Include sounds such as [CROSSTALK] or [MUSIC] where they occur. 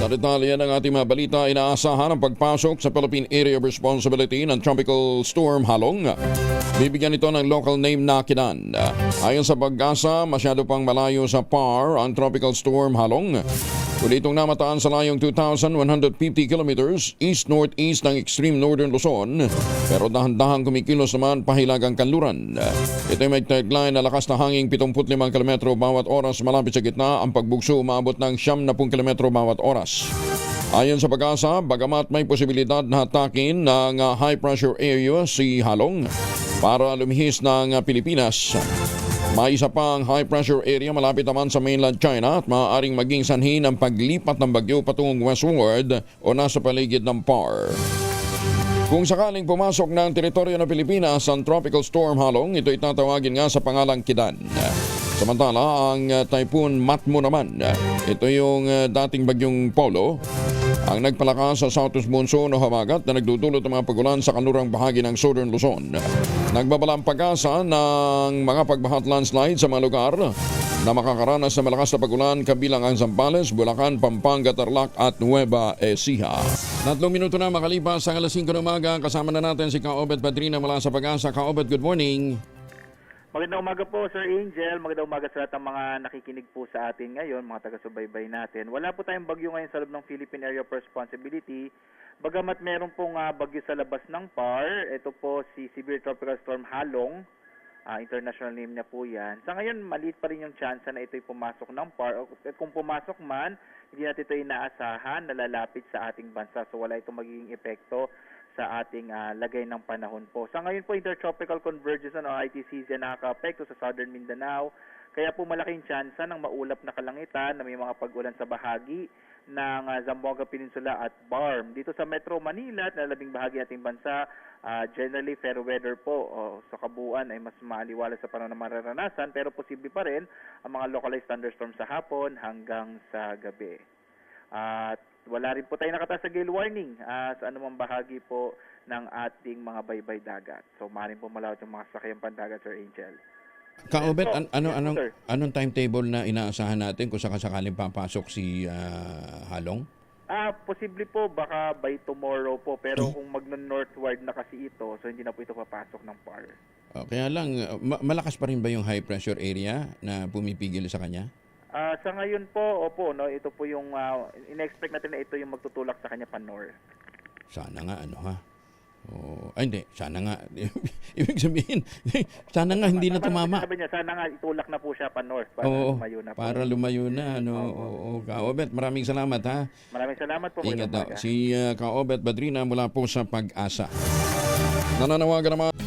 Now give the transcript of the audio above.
Sa detalye ng ating mga balita, inaasahan ang pagpasok sa Philippine Area of Responsibility ng Tropical Storm Halong. Bibigyan ito ng local name na Kidan. Ayon sa pag-asa, masyado pang malayo sa PAR ang Tropical Storm Halong. Kung itong namataan sa layong 2,150 kilometers east-northeast ng extreme northern Luzon, pero dahan-dahan kumikilos naman pahilagang kanluran. Ito ay may tagline na lakas na hanging 75 km bawat oras malapit sa gitna, ang pagbugso umabot ng 70 km bawat oras. Ayon sa pag-asa, bagamat may posibilidad na hatakin ng uh, high pressure area si Halong para lumihis ng uh, Pilipinas, may isa pang high pressure area malapit naman sa mainland China at maaaring maging sanhi ng paglipat ng bagyo patungong westward o nasa paligid ng PAR. Kung sakaling pumasok ng teritoryo ng Pilipinas ang Tropical Storm Halong, ito itatawagin nga sa pangalang Kidan. Samantala, ang uh, Typhoon Matmo naman, ito yung uh, dating bagyong Polo, ang nagpalakas sa southwest monsoon o hamagat na nagdudulot ng mga pagulan sa kanlurang bahagi ng Southern Luzon. Nagbabalang pag-asa ng mga pagbahat landslide sa mga lugar na makakaranas ng malakas na pagulan kabilang ang Zambales, Bulacan, Pampanga, Tarlac at Nueva Ecija. Tatlong minuto na makalipas ang alas 5 ng umaga, kasama na natin si Kaobet Padrina mula sa pag-asa. Kaobet, good morning. Magandang umaga po, Sir Angel. Magandang umaga sa lahat ng mga nakikinig po sa atin ngayon, mga taga-subaybay natin. Wala po tayong bagyo ngayon sa loob ng Philippine Area of Responsibility. Bagamat meron pong ah, bagyo sa labas ng PAR, ito po si Severe Tropical Storm Halong. Ah, international name niya po yan. Sa ngayon, maliit pa rin yung chance na ito'y pumasok ng PAR. At kung pumasok man, hindi natin ito inaasahan na lalapit sa ating bansa. So wala itong magiging epekto sa ating ah, lagay ng panahon po. Sa ngayon po, intertropical convergence o ITCZ na nakaka-apekto sa southern Mindanao. Kaya po malaking tsansa ng maulap na kalangitan na may mga pag-ulan sa bahagi ng ah, Zamboanga Peninsula at Barm. Dito sa Metro Manila at nalabing bahagi ng ating bansa, ah, generally fair weather po. O, sa kabuuan ay mas maaliwala sa panahon na mararanasan pero posible pa rin ang mga localized thunderstorms sa hapon hanggang sa gabi. At wala rin po tayo nakataas sa gale warning ah, sa anumang bahagi po ng ating mga baybay dagat. So maaaring po malawat yung mga sasakyan pandagat, Sir Angel. Kaobet, an- ano, Yes anong, sir. anong timetable na inaasahan natin kung sakasakaling papasok si ah, Halong? Ah, posible po baka by tomorrow po pero kung magno-northward na kasi ito, so hindi na po ito papasok ng PAR. Oh, kaya lang, uh, ma- malakas pa rin ba yung high pressure area na pumipigil sa kanya? Ah, sa ngayon po, opo, no, ito po yung ah, in-expect natin na ito yung magtutulak sa kanya pa north. Sana nga, ano ha? Oh, ay hindi, sana nga. [LAUGHS] Ibig sabihin, [LAUGHS] sana nga hindi na tumama. Sabi niya, sana nga itulak na po siya pa north para Oo, lumayo na po. para lumayo na. Ano, oo, Kaobet, maraming salamat ha. Maraming salamat po. Ingat daw. Si uh, Kaobet Badrina mula po sa Pag-asa. Nananawagan naman